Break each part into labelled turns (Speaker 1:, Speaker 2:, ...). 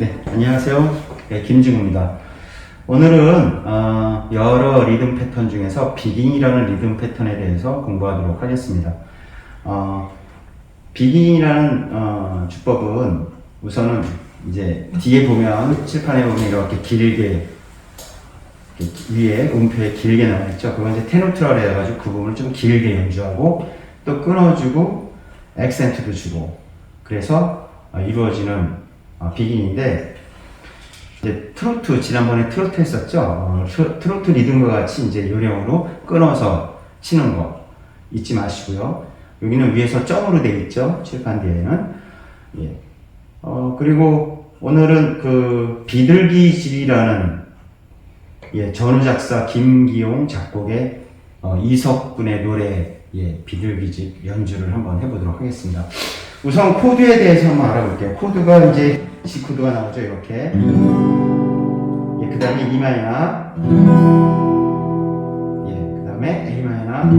Speaker 1: 네, 안녕하세요. 네, 김진구입니다. 오늘은 어, 여러 리듬 패턴 중에서 비긴이라는 리듬 패턴에 대해서 공부하도록 하겠습니다. 어, 비긴이라는 어, 주법은 우선은 이제 뒤에 보면 칠판에 보면 이렇게 길게 위에 음표에 길게 나와 있죠. 그건 이제 테노트라 해가지고 그 부분을 좀 길게 연주하고 또 끊어주고 액센트도 주고 그래서 어, 이루어지는 어, 비긴인데 이제 트로트 지난번에 트로트 했었죠. 어, 트로- 트로트 리듬과 같이 이제 요령으로 끊어서 치는 거 잊지 마시고요. 여기는 위에서 점으로 되어 있죠. 칠판 뒤에는 예. 어 그리고 오늘은 그 비둘기집이라는 예 전후 작사 김기용 작곡의 어, 이석군의 노래 예 비둘기집 연주를 한번 해보도록 하겠습니다. 우선 코드에 대해서 한번 알아볼게요. 코드가 이제 C 코드가 나오죠 이렇게. 예, 그 다음에 E 마이너, 예, 그 다음에 A 마이너,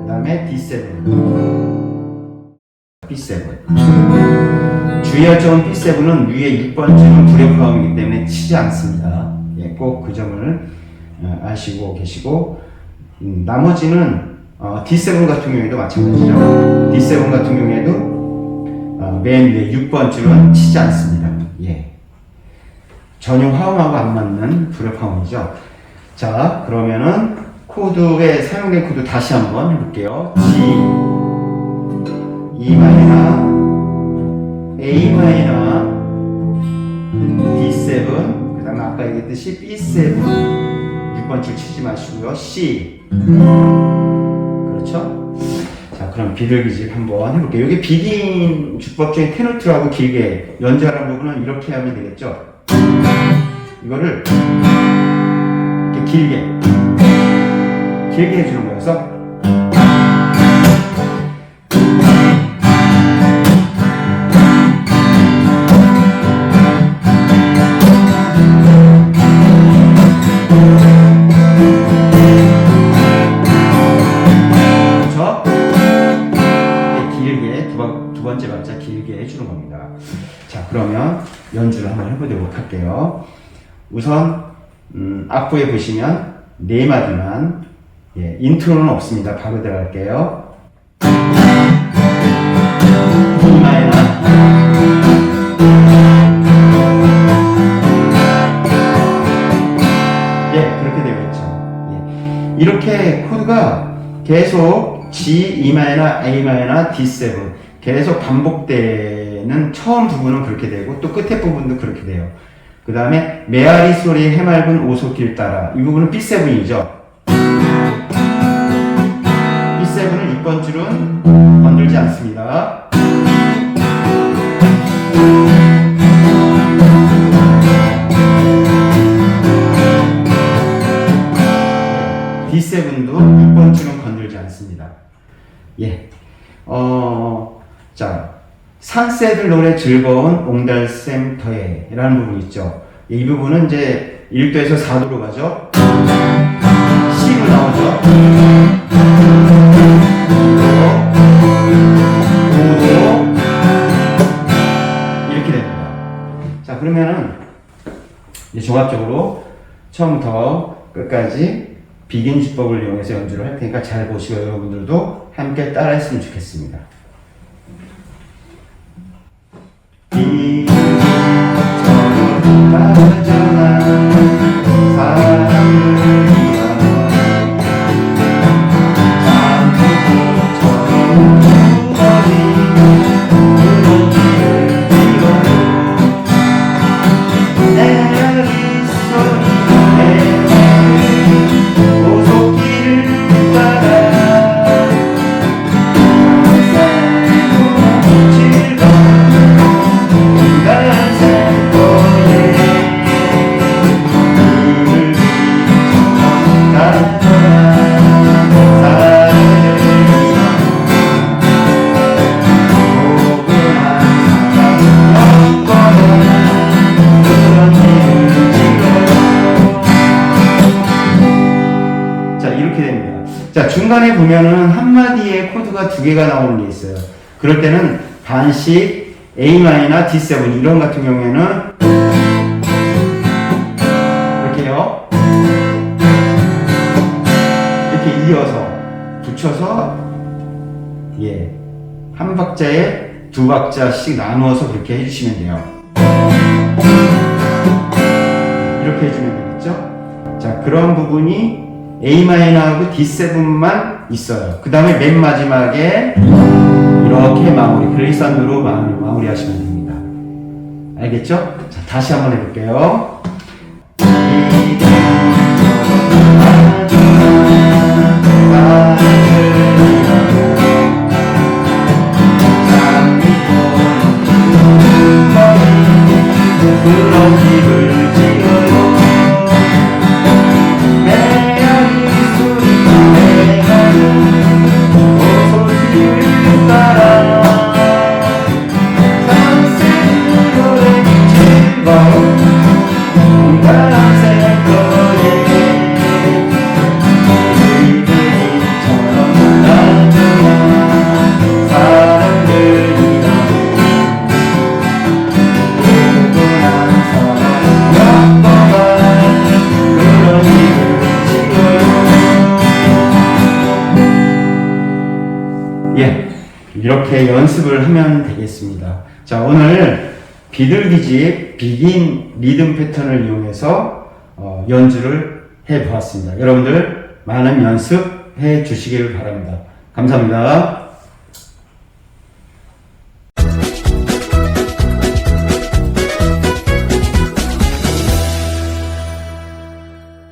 Speaker 1: 그 다음에 D7, B7. 주의할 점은 B7은 위에 6번째는 불협화음이기 때문에 치지 않습니다. 예, 꼭 그 점을 어, 아시고 계시고, 음, 나머지는 어, D7 같은 경우에도 마찬가지죠. D7 같은 경우에도 어, 맨 위에 6번 줄은 치지 않습니다. 예. 전용 화음하고 안 맞는 불협 화음이죠. 자, 그러면은 코드에 사용된 코드 다시 한번 해볼게요. G, E 마이너, A 마이너, D7, 그 다음에 아까 얘기했듯이 B7, 6번 줄 치지 마시고요. C, 그렇죠? 자, 그럼 비둘기집 한번 해볼게요. 여기 비긴 주법 중에 테노트라고 길게 연주하는 부분은 이렇게 하면 되겠죠? 이거를 이렇게 길게 길게 해주는. 그래서 번째 박자 길게 해주는 겁니다. 자, 그러면 연주를 한번 해보도록 할게요. 우선 음, 악보에 보시면 네 마디만 예, 인트로는 없습니다. 바로 들어갈게요. 예, 그렇게 되어 있죠. 예. 이렇게 코드가 계속 G, E 마이너, A 마이너, D7 계속 반복되는 처음 부분은 그렇게 되고 또 끝에 부분도 그렇게 돼요. 그 다음에 메아리 소리 해맑은 오솔길 따라 이 부분은 B7이죠. B7은 6번 줄은 건들지 않습니다. D7도 6번 줄은 건들지 않습니다. 예. 어, 자, 산새들 노래 즐거운 옹달샘 더해 라는 부분 있죠. 이 부분은 이제 1도에서 4도로 가죠. C로 나오죠. 5도 이렇게 됩니다. 자, 그러면은 이제 종합적으로 처음부터 끝까지 비긴 주법을 이용해서 연주를 할 테니까 잘 보시고 여러분들도 함께 따라 했으면 좋겠습니다. 이렇게 됩니다. 자 중간에 보면은 한 마디에 코드가 두 개가 나오는 게 있어요. 그럴 때는 반씩 A 마이너 D7 이런 같은 경우에는 이렇게요. 이렇게 이어서 붙여서 예. 한 박자에 두 박자씩 나누어서 그렇게 해주시면 돼요. 이렇게 해주면 되겠죠? 자, 그런 부분이 A 마이너하고 D7만 있어요. 그 다음에 맨 마지막에 이렇게 마무리, 글리산드로 마무리, 마무리하시면 됩니다. 알겠죠? 자, 다시 한번 해볼게요. 예, 이렇게 연습을 하면 되겠습니다. 자, 오늘 비둘기집 비긴 리듬 패턴을 이용해서 어, 연주를 해 보았습니다. 여러분들 많은 연습해 주시길 바랍니다. 감사합니다.